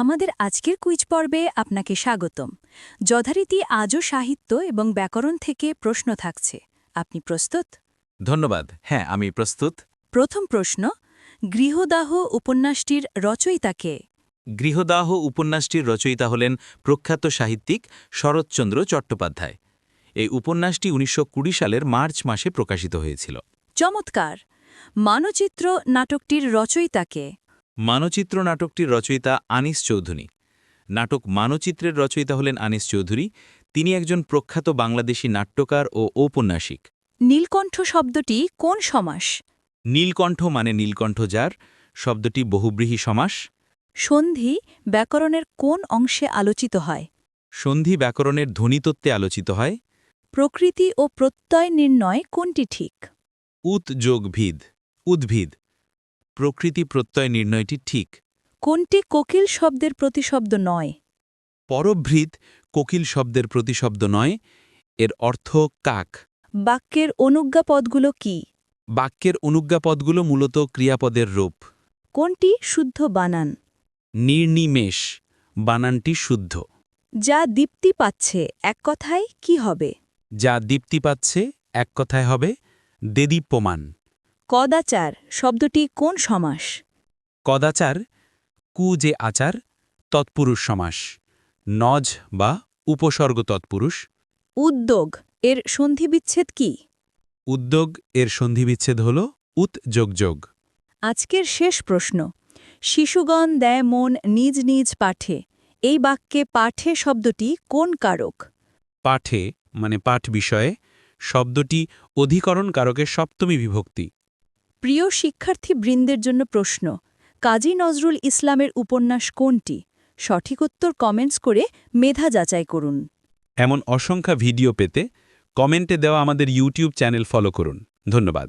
আমাদের আজকের কুইজ পর্বে আপনাকে স্বাগতম। যথারীতি আজও সাহিত্য এবং ব্যাকরণ থেকে প্রশ্ন থাকছে। আপনি প্রস্তুত? ধন্যবাদ। হ্যাঁ আমি প্রস্তুত। প্রথম প্রশ্ন গৃহদাহ উপন্যাসটির রচয়িতাকে গৃহদাহ উপন্যাসটির রচয়িতা হলেন প্রখ্যাত সাহিত্যিক শরৎচন্দ্র চট্টোপাধ্যায়। এই উপন্যাসটি উনিশশো কুড়ি সালের মার্চ মাসে প্রকাশিত হয়েছিল। চমৎকার! মানচিত্র নাটকটির রচয়িতাকে মানচিত্র নাটকটির রচয়িতা আনিস চৌধুরী। নাটক মানচিত্রের রচয়িতা হলেন আনিস চৌধুরী। তিনি একজন প্রখ্যাত বাংলাদেশী নাট্যকার ও ঔপন্যাসিক। নীলকণ্ঠ শব্দটি কোন সমাস? নীলকণ্ঠ মানে নীলকণ্ঠ যার শব্দটি বহুব্রীহী সমাস। সন্ধি ব্যাকরণের কোন অংশে আলোচিত হয়? সন্ধি ব্যাকরণের ধ্বনিতত্ত্বে আলোচিত হয়। প্রকৃতি ও প্রত্যয় নির্ণয় কোনটি ঠিক? উত যোগ ভিদ উদ্ভিদ। প্রকৃতি প্রত্যয় নির্ণয়টি ঠিক। কোনটি কোকিল শব্দের প্রতিশব্দ নয়? পরভৃত কোকিল শব্দের প্রতিশব্দ নয় এর অর্থ কাক। বাক্যের অনুজ্ঞাপদগুলো কি? বাক্যের অনুজ্ঞাপদগুলো মূলত ক্রিয়াপদের রূপ। কোনটি শুদ্ধ বানান? নির্নিমেষ বানানটি শুদ্ধ। যা দীপ্তি পাচ্ছে এক কথায় কি হবে? যা দীপ্তি পাচ্ছে এক কথায় হবে দেদীপ্যমান। কদাচার শব্দটি কোন সমাস? কদাচার কু যে আচার তৎপুরুষ সমাস। নজ বা উপসর্গ তৎপুরুষ। উদ্যোগ এর সন্ধিবিচ্ছেদ কি? উদ্যোগ এর সন্ধিবিচ্ছেদ হল উত যোগ যোগ। আজকের শেষ প্রশ্ন। শিশুগণ দেয় মন নিজ নিজ পাঠে। এই বাক্যে পাঠে শব্দটি কোন কারক? পাঠে মানে পাঠ বিষয়ে শব্দটি অধিকরণ কারকের সপ্তমী বিভক্তি। প্রিয় শিক্ষার্থী বৃন্দের জন্য প্রশ্ন, কাজী নজরুল ইসলামের উপন্যাস কোনটি? সঠিক উত্তর কমেন্টস করে মেধা যাচাই করুন। এমন অসংখ্য ভিডিও পেতে কমেন্টে দেওয়া আমাদের ইউটিউব চ্যানেল ফলো করুন। ধন্যবাদ।